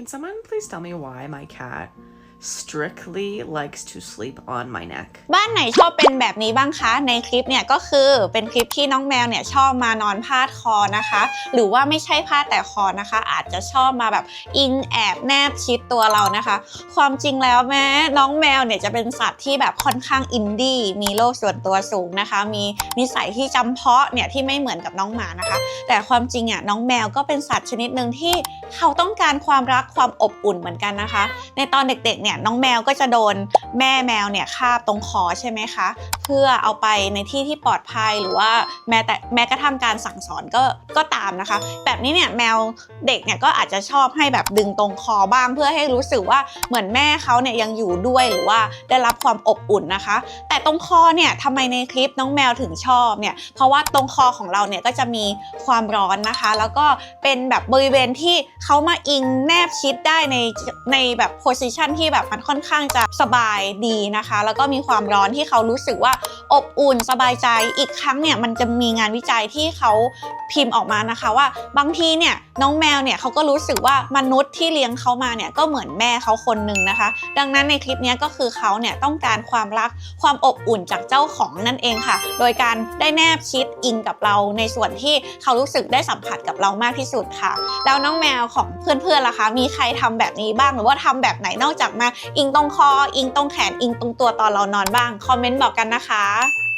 Can someone please tell me why my cat strictly likes to sleep on my neck? บ้านไหนชอบเป็นแบบนี้บ้างคะ ในคลิปเนี่ยก็คือเป็นคลิปที่น้องแมวเนี่ยชอบมานอนพาดคอนะคะ หรือว่าไม่ใช่พาดแต่คอนะคะ อาจจะชอบมาแบบอิงแอบแนบชิดตัวเรานะคะ ความจริงแล้วแม้น้องแมวเนี่ยจะเป็นสัตว์ที่แบบค่อนข้างอินดี้มีโลกส่วนตัวสูงนะคะ มีนิสัยที่จำเพาะเนี่ยที่ไม่เหมือนกับน้องหมานะคะ แต่ความจริงอะน้องแมวก็เป็นสัตว์ชนิดหนึ่งที่เขาต้องการความรักความอบอุ่นเหมือนกันนะคะ ในตอนเด็กๆเนี่ยน้องแมวก็จะโดนแม่แมวเนี่ยคาบตรงคอใช่ไหมคะ เพื่อเอาไปในที่ที่ปลอดภัยหรือว่าแม้แต่แม้กระทั่งการสั่งสอนก็ก็ตามนะคะ แบบนี้เนี่ยแมวเด็กเนี่ยก็อาจจะชอบให้แบบดึงตรงคอบ้าง เพื่อให้รู้สึกว่าเหมือนแม่เขาเนี่ยยังอยู่ด้วยหรือว่าได้รับความอบอุ่นนะคะ แต่ตรงคอเนี่ยทำไมในคลิปน้องแมวถึงชอบเนี่ยเพราะว่าตรงคอของเราเนี่ยก็จะมีความร้อนนะคะ แล้วก็เป็นแบบบริเวณที่เขามาอิงแนบชิดได้ในในแบบโพสิชันที่แบบมันค่อนข้างจะสบายดีนะคะ แล้วก็มีความร้อนที่เขารู้สึกว่าอบอุ่นสบายใจอีกครั้งเนี่ยมันจะมีงานวิจัยที่เขาพิมพ์ออกมานะคะว่าบางทีเนี่ยน้องแมวเนี่ยเขาก็รู้สึกว่ามนุษย์ที่เลี้ยงเขามาเนี่ยก็เหมือนแม่เขาคนหนึ่งนะคะ ดังนั้นในคลิปนี้ก็คือเขาเนี่ยต้องการความรักความอบอุ่นจากเจ้าของนั่นเองค่ะ โดยการได้แนบชิดอิงกับเราในส่วนที่เขารู้สึกได้สัมผัสกับเรามากที่สุดค่ะ แล้วน้องแมวของเพื่อนๆล่ะคะ มีใครทำแบบนี้บ้างหรือว่าทำแบบไหนนอกจากมาอิงตรงคอ อิงตรงแขน อิงตรงตัวตอนเรานอนบ้าง คอมเมนต์บอกกันนะคะ